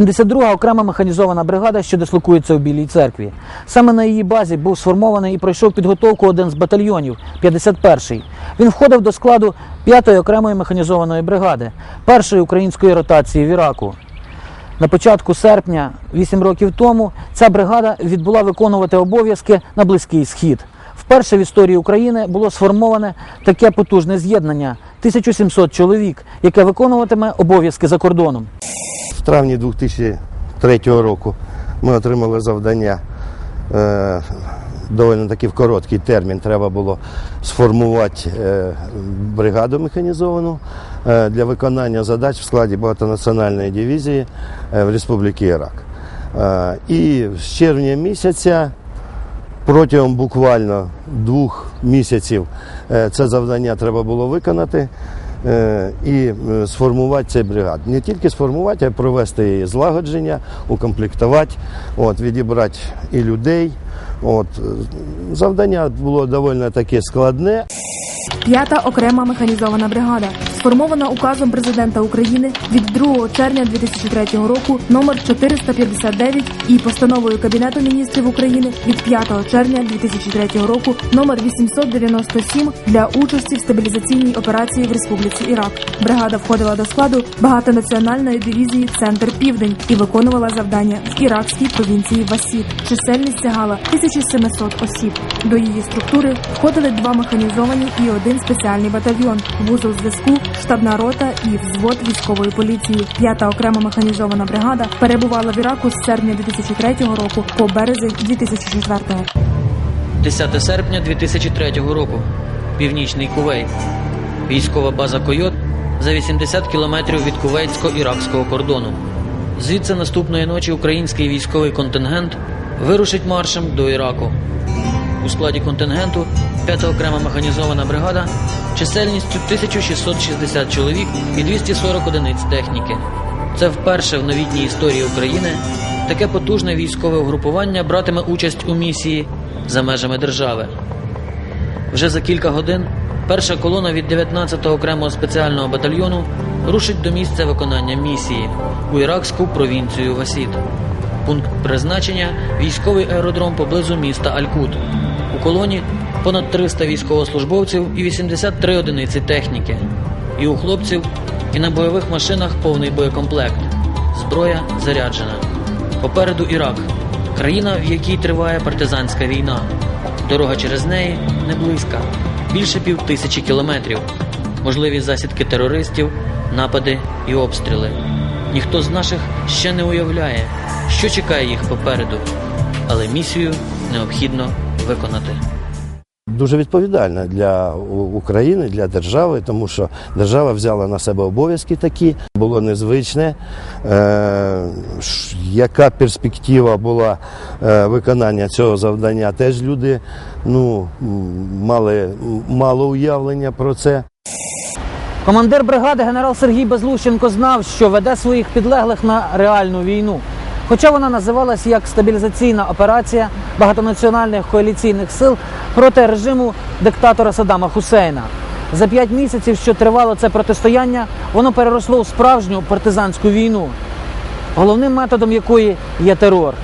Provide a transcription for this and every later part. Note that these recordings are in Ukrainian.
72-га окрема механізована бригада, що дислокується у Білій церкві. Саме на її базі був сформований і пройшов підготовку один з батальйонів 51-й. Він входив до складу 5-ї окремої механізованої бригади, першої української ротації в Іраку. На початку серпня, 8 років тому, ця бригада відбула виконувати обов'язки на Близький Схід. Вперше в історії України було сформоване таке потужне з'єднання 1700 чоловік, яке виконуватиме обов'язки за кордоном. В травні 2003 року ми отримали завдання. Е, доволі таки в короткий термін треба було сформувати е, бригаду механізовану е, для виконання задач в складі багатонаціональної дивізії е, в Республіці Ірак. І з червня місяця протягом буквально двох місяців це завдання треба було виконати і е, сформувати цей бригад. Не тільки сформувати, а й провести її злагодження, укомплектувати, от, відібрати і людей. От, завдання було доволі таке складне. П'ята окрема механізована бригада, сформована указом президента України від 2 червня 2003 року номер 459 і постановою Кабінету міністрів України від 5 червня 2003 року номер 897 для участі в стабілізаційній операції в Республіці Ірак. Бригада входила до складу багатонаціональної дивізії Центр Південь і виконувала завдання в іракській провінції Васід. Чисельність сягала 1700 осіб. До її структури входили два механізовані і один спеціальний батальйон, вузол зв'язку, штабна рота і взвод військової поліції. П'ята окрема механізована бригада перебувала в Іраку з серпня 2003 року по березень 2004 10 серпня 2003 року. Північний Кувейт. Військова база Койот за 80 кілометрів від кувейтсько-іракського кордону. Звідси наступної ночі український військовий контингент вирушить маршем до Іраку. У складі контингенту 5 окрема механізована бригада чисельністю 1660 чоловік і 240 одиниць техніки. Це вперше в новітній історії України таке потужне військове угрупування братиме участь у місії за межами держави. Вже за кілька годин перша колона від 19-го окремого спеціального батальйону рушить до місця виконання місії у іракську провінцію Васід. Пункт призначення військовий аеродром поблизу міста Алькут. У колоні понад 300 військовослужбовців і 83 одиниці техніки. І у хлопців, і на бойових машинах повний боєкомплект. Зброя заряджена. Попереду Ірак, країна, в якій триває партизанська війна. Дорога через неї не близька, більше пів тисячі кілометрів. Можливі засідки терористів, напади і обстріли. Ніхто з наших ще не уявляє, що чекає їх попереду, але місію необхідно виконати. Дуже відповідальна для України, для держави, тому що держава взяла на себе обов'язки такі. Було незвичне. Е, яка перспектива була е, виконання цього завдання? Теж люди ну, мали мало уявлення про це. Командир бригади генерал Сергій Безлущенко знав, що веде своїх підлеглих на реальну війну. Хоча вона називалась як стабілізаційна операція багатонаціональних коаліційних сил проти режиму диктатора Саддама Хусейна. За п'ять місяців, що тривало це протистояння, воно переросло у справжню партизанську війну, головним методом якої є терор.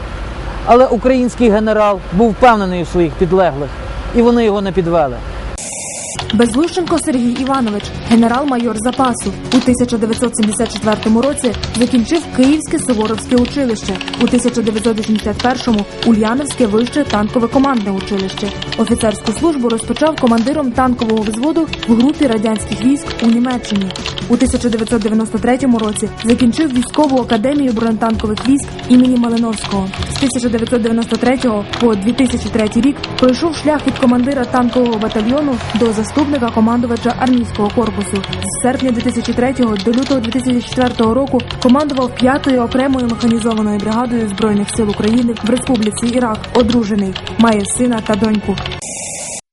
Але український генерал був впевнений у своїх підлеглих, і вони його не підвели. Безлущенко Сергій Іванович, генерал-майор запасу, у 1974 році закінчив Київське Суворовське училище, у 1981-му Ульяновське вище танкове командне училище. Офіцерську службу розпочав командиром танкового взводу в групі радянських військ у Німеччині. У 1993 році закінчив військову академію бронетанкових військ імені Малиновського. З 1993 по 2003 рік пройшов шлях від командира танкового батальйону до заступника командувача армійського корпусу. З серпня 2003 до лютого 2004 року командував 5-ю окремою механізованою бригадою збройних сил України в Республіці Ірак. Одружений, має сина та доньку.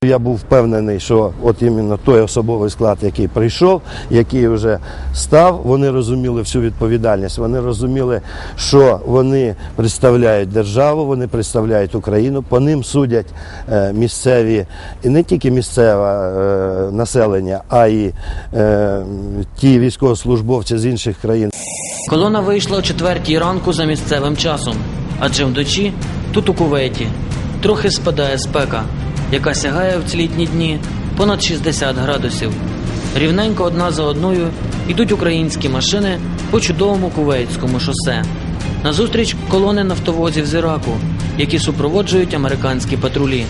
Я був впевнений, що от іменно той особовий склад, який прийшов, який вже став, вони розуміли всю відповідальність. Вони розуміли, що вони представляють державу, вони представляють Україну. По ним судять е, місцеві і не тільки місцеве населення, а й е, ті військовослужбовці з інших країн. Колона вийшла о четвертій ранку за місцевим часом, адже вночі тут у Кувейті трохи спадає спека, яка сягає в ці літні дні понад 60 градусів. Рівненько одна за одною йдуть українські машини по чудовому кувейтському шосе. Назустріч колони нафтовозів з Іраку, які супроводжують американські патрулі.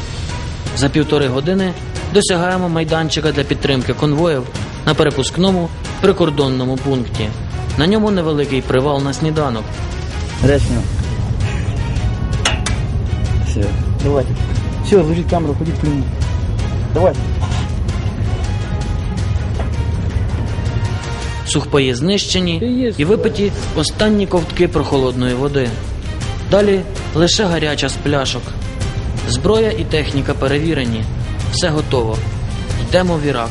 За півтори години досягаємо майданчика для підтримки конвоїв на перепускному прикордонному пункті. На ньому невеликий привал на сніданок. Речно. Все, давайте. Все, ложить камеру, ходи к нему. Давай. Сухпаї знищені і випиті останні ковтки прохолодної води. Далі лише гаряча з пляшок. Зброя і техніка перевірені. Все готово. Йдемо в Ірак.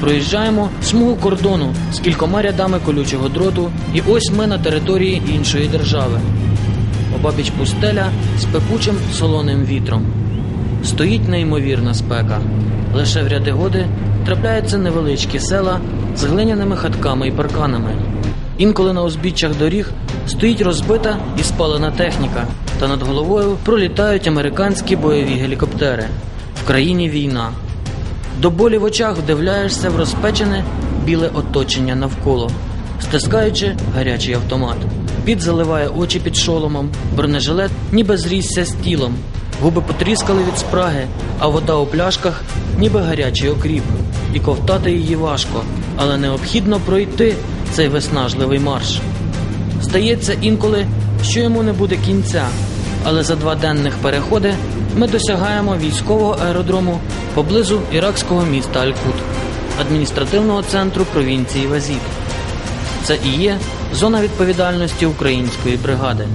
Проїжджаємо смугу кордону з кількома рядами колючого дроту, і ось ми на території іншої держави. Обабіч пустеля з пекучим солоним вітром. Стоїть неймовірна спека. Лише в ряди годи трапляються невеличкі села з глиняними хатками і парканами. Інколи на узбіччях доріг стоїть розбита і спалена техніка, та над головою пролітають американські бойові гелікоптери. В країні війна. До болі в очах вдивляєшся в розпечене біле оточення навколо, стискаючи гарячий автомат. Під заливає очі під шоломом, бронежилет ніби зрісся з тілом. Губи потріскали від спраги, а вода у пляшках ніби гарячий окріп. І ковтати її важко, але необхідно пройти цей виснажливий марш. Здається інколи, що йому не буде кінця, але за два денних переходи ми досягаємо військового аеродрому поблизу іракського міста Аль-Кут, адміністративного центру провінції Вазід. Це і є зона відповідальності української бригади.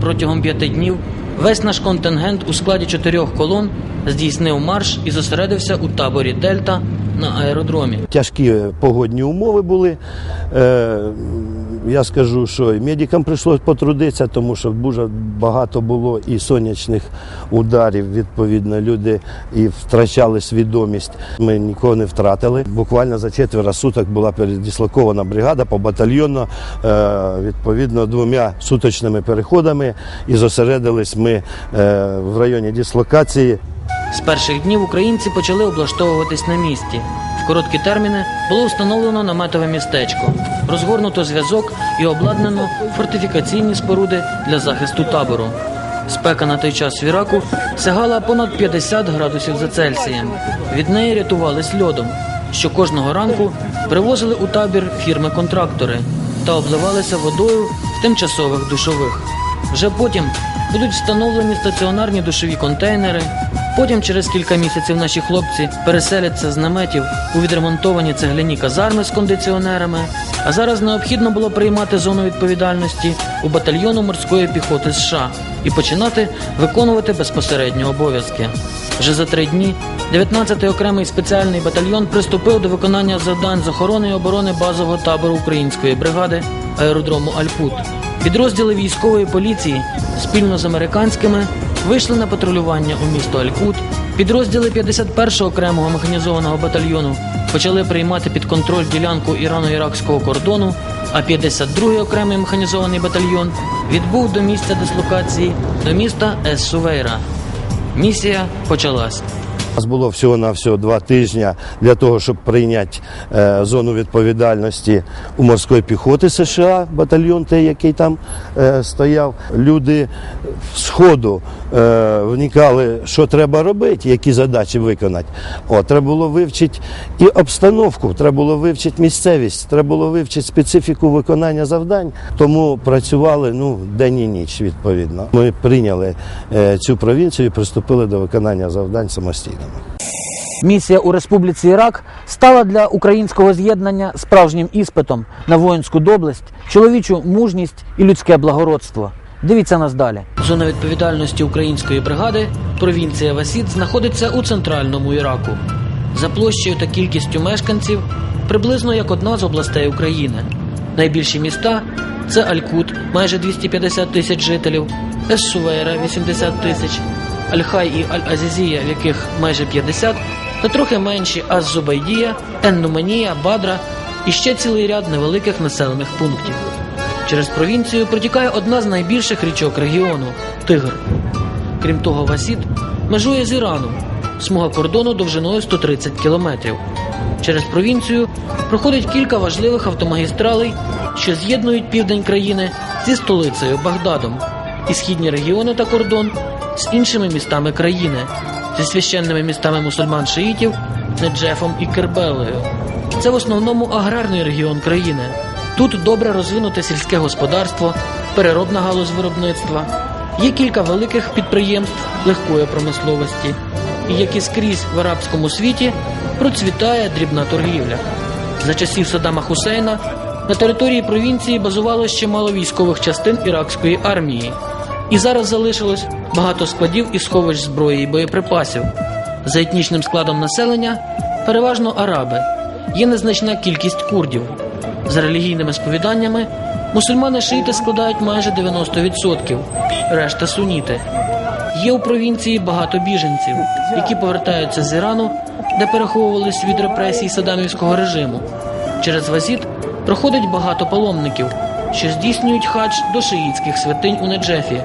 Протягом п'яти днів весь наш контингент у складі чотирьох колон здійснив марш і зосередився у таборі Дельта на аеродромі. Тяжкі погодні умови були. Е, я скажу, що і медикам прийшлось потрудитися, тому що дуже багато було і сонячних ударів. Відповідно, люди і втрачали свідомість. Ми нікого не втратили. Буквально за четверо суток була передислокована бригада по батальйонно, е, відповідно, двома суточними переходами. І зосередились ми е, в районі дислокації. З перших днів українці почали облаштовуватись на місці. В короткі терміни було встановлено наметове містечко, розгорнуто зв'язок і обладнано фортифікаційні споруди для захисту табору. Спека на той час в Іраку сягала понад 50 градусів за Цельсієм. Від неї рятувались льодом, що кожного ранку привозили у табір фірми-контрактори та обливалися водою в тимчасових душових. Вже потім будуть встановлені стаціонарні душові контейнери. Потім через кілька місяців наші хлопці переселяться з наметів у відремонтовані цегляні казарми з кондиціонерами. А зараз необхідно було приймати зону відповідальності у батальйону морської піхоти США і починати виконувати безпосередньо обов'язки. Вже за три дні 19-й окремий спеціальний батальйон приступив до виконання завдань з охорони і оборони базового табору української бригади аеродрому Алькут. Підрозділи військової поліції спільно з американськими вийшли на патрулювання у місто Алькут. Підрозділи 51-го окремого механізованого батальйону почали приймати під контроль ділянку ірано-іракського кордону, а 52-й окремий механізований батальйон відбув до місця дислокації до міста Ес-Сувейра. Місія почалась. Нас було всього на всього два тижні для того, щоб прийняти е, зону відповідальності у морської піхоти США, батальйон той, який там е, стояв. Люди з ходу е, вникали, що треба робити, які задачі виконати. О, треба було вивчити і обстановку, треба було вивчити місцевість, треба було вивчити специфіку виконання завдань. Тому працювали ну, день і ніч відповідно. Ми прийняли цю провінцію і приступили до виконання завдань самостійно. Місія у Республіці Ірак стала для українського з'єднання справжнім іспитом на воїнську доблесть, чоловічу мужність і людське благородство. Дивіться нас далі. Зона відповідальності української бригади, провінція Васід, знаходиться у центральному Іраку. За площею та кількістю мешканців приблизно як одна з областей України. Найбільші міста це Алькут, майже 250 тисяч жителів, Ес-Шувейра 80 тисяч, Аль-Хай і Аль-Азізія, в яких майже 50, та трохи менші Аз-Зубайдія, Ен-Нуманія, Бадра і ще цілий ряд невеликих населених пунктів. Через провінцію протікає одна з найбільших річок регіону Тигр. Крім того, Васід межує з Іраном, смуга кордону довжиною 130 кілометрів. Через провінцію проходить кілька важливих автомагістралей, що з'єднують південь країни зі столицею Багдадом і східні регіони та кордон з іншими містами країни, зі священними містами мусульман-шиїтів Неджефом і Кербелею. Це в основному аграрний регіон країни. Тут добре розвинуте сільське господарство, переробна галузь виробництва. Є кілька великих підприємств легкої промисловості, як і скрізь в арабському світі процвітає дрібна торгівля. За часів Саддама Хусейна на території провінції базувалося чимало військових частин іракської армії, і зараз залишилось багато складів і сховищ зброї і боєприпасів. За етнічним складом населення переважно араби, є незначна кількість курдів. За релігійними сповіданнями мусульмани шиїти складають майже 90%, решта суніти. Є у провінції багато біженців, які повертаються з Ірану, де переховувались від репресій садамівського режиму. Через Вазід проходить багато паломників, що здійснюють хадж до шиїтських святинь у Неджефі,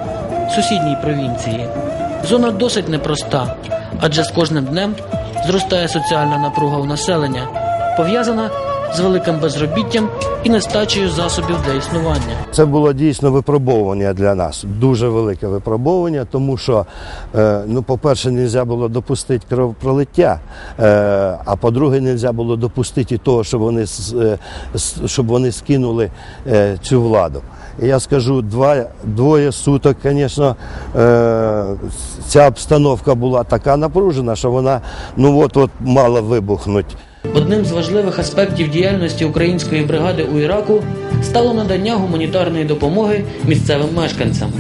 сусідній провінції. Зона досить непроста, адже з кожним днем зростає соціальна напруга у населення, пов'язана з великим безробіттям і нестачею засобів для існування. Це було дійсно випробовування для нас, дуже велике випробовування, тому що, е, ну, по-перше, не можна було допустити кровопролиття, е, а по-друге, не можна було допустити того, щоб вони, е, щоб вони скинули цю владу. Я скажу, два, двоє суток, звісно, ця обстановка була така напружена, що вона ну от-от мала вибухнути. Одним з важливих аспектів діяльності української бригади у Іраку стало надання гуманітарної допомоги місцевим мешканцям.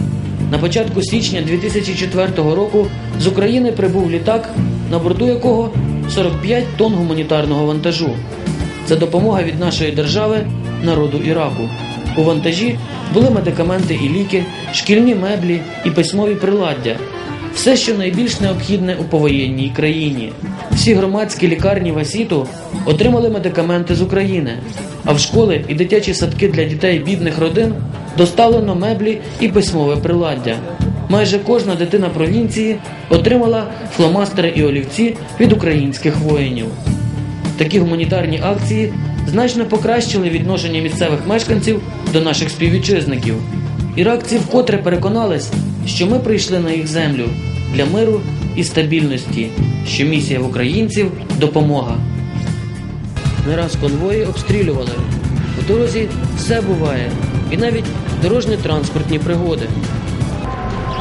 На початку січня 2004 року з України прибув літак, на борту якого 45 тонн гуманітарного вантажу. Це допомога від нашої держави народу Іраку. У вантажі були медикаменти і ліки, шкільні меблі і письмові приладдя. Все, що найбільш необхідне у повоєнній країні. Всі громадські лікарні Васіту отримали медикаменти з України, а в школи і дитячі садки для дітей бідних родин доставлено меблі і письмове приладдя. Майже кожна дитина провінції отримала фломастери і олівці від українських воїнів. Такі гуманітарні акції значно покращили відношення місцевих мешканців до наших співвітчизників. Іракці вкотре переконались, що ми прийшли на їх землю для миру і стабільності, що місія в українців допомога. Не раз конвої обстрілювали. В дорозі все буває, і навіть дорожньо-транспортні пригоди.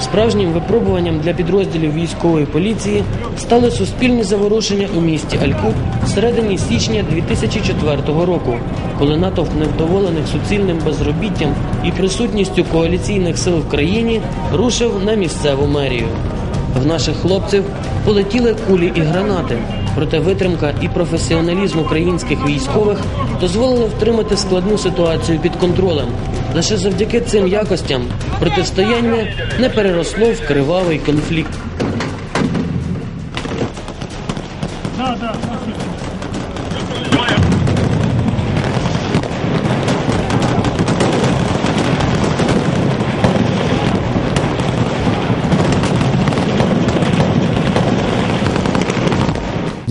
Справжнім випробуванням для підрозділів військової поліції стали суспільні заворушення у місті Алькут в середині січня 2004 року, коли натовп невдоволених суцільним безробіттям і присутністю коаліційних сил в країні рушив на місцеву мерію. В наших хлопців полетіли кулі і гранати, проте витримка і професіоналізм українських військових дозволили втримати складну ситуацію під контролем. Лише завдяки цим якостям протистояння не переросло в кривавий конфлікт.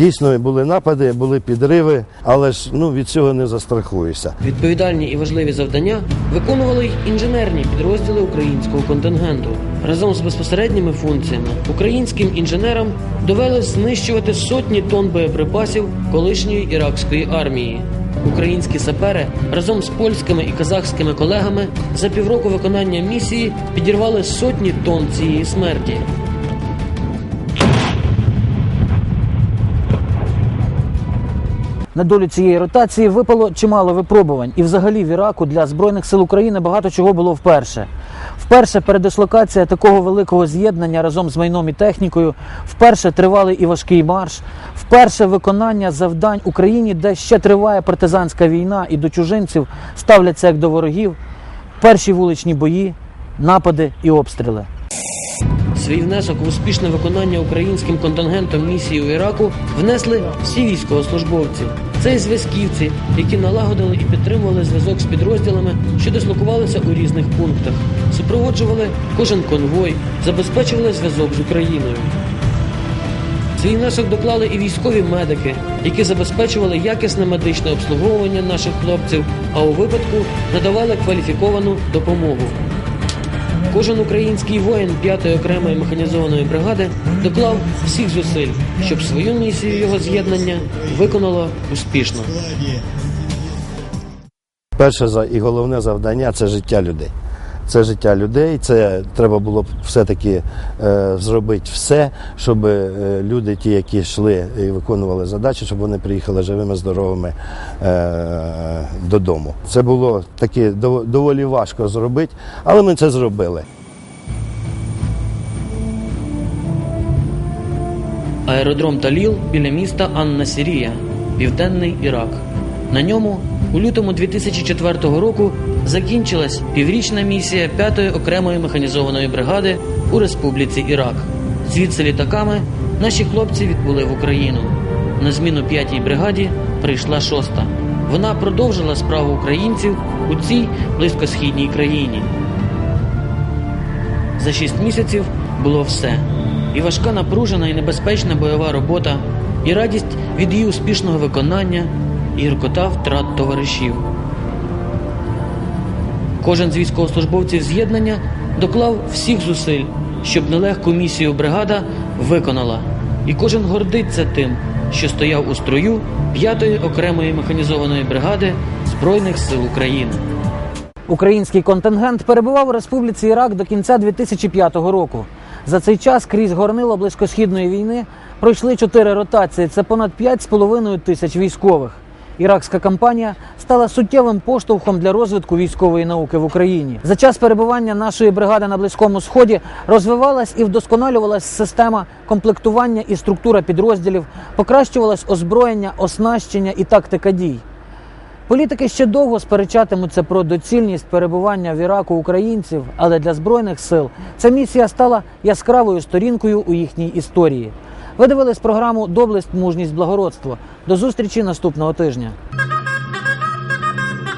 Дійсно, були напади, були підриви, але ж ну, від цього не застрахуєшся. Відповідальні і важливі завдання виконували й інженерні підрозділи українського контингенту. Разом з безпосередніми функціями українським інженерам довелось знищувати сотні тонн боєприпасів колишньої іракської армії. Українські сапери разом з польськими і казахськими колегами за півроку виконання місії підірвали сотні тонн цієї смерті. На долю цієї ротації випало чимало випробувань, і взагалі в Іраку для збройних сил України багато чого було вперше. Вперше передислокація такого великого з'єднання разом з майном і технікою, вперше тривалий і важкий марш, вперше виконання завдань Україні, де ще триває партизанська війна, і до чужинців ставляться як до ворогів, перші вуличні бої, напади і обстріли. Свій внесок в успішне виконання українським контингентом місії у Іраку внесли всі військовослужбовці. Це і зв'язківці, які налагодили і підтримували зв'язок з підрозділами, що дислокувалися у різних пунктах, супроводжували кожен конвой, забезпечували зв'язок з Україною. Свій внесок доклали і військові медики, які забезпечували якісне медичне обслуговування наших хлопців, а у випадку надавали кваліфіковану допомогу. Кожен український воїн 5-ї окремої механізованої бригади доклав всіх зусиль, щоб свою місію його з'єднання виконало успішно. Перше і головне завдання це життя людей. Це життя людей. Це треба було б все-таки е, зробити все, щоб е, люди, ті, які йшли і виконували задачі, щоб вони приїхали живими, здоровими е, додому. Це було таке дов- доволі важко зробити, але ми це зробили. Аеродром Таліл біля міста Анна Сірія, Південний Ірак. На ньому у лютому 2004 року закінчилась піврічна місія 5-ї окремої механізованої бригади у Республіці Ірак. Звідси літаками наші хлопці відбули в Україну. На зміну 5-й бригаді прийшла 6-та. Вона продовжила справу українців у цій близькосхідній країні. За шість місяців було все. І важка напружена і небезпечна бойова робота, і радість від її успішного виконання, гіркота втрат товаришів. Кожен з військовослужбовців з'єднання доклав всіх зусиль, щоб нелегку місію бригада виконала. І кожен гордиться тим, що стояв у строю 5-ї окремої механізованої бригади Збройних сил України. Український контингент перебував у Республіці Ірак до кінця 2005 року. За цей час крізь горнило близькосхідної війни пройшли чотири ротації. Це понад 5,5 тисяч військових. Іракська кампанія стала суттєвим поштовхом для розвитку військової науки в Україні. За час перебування нашої бригади на близькому сході розвивалась і вдосконалювалась система комплектування і структура підрозділів, покращувалось озброєння, оснащення і тактика дій. Політики ще довго сперечатимуться про доцільність перебування в Іраку українців, але для збройних сил ця місія стала яскравою сторінкою у їхній історії. Ви дивились програму Доблесть, мужність, благородство. До зустрічі наступного тижня.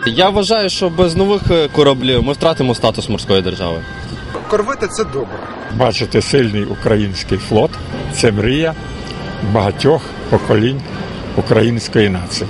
Я вважаю, що без нових е, кораблів ми втратимо статус морської держави. Корвети це добре. Бачити сильний український флот це мрія багатьох поколінь української нації.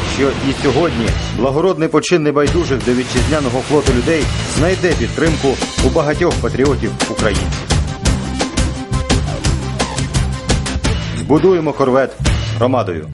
що і сьогодні благородний почин небайдужих до вітчизняного флоту людей знайде підтримку у багатьох патріотів українців. Будуємо корвет громадою.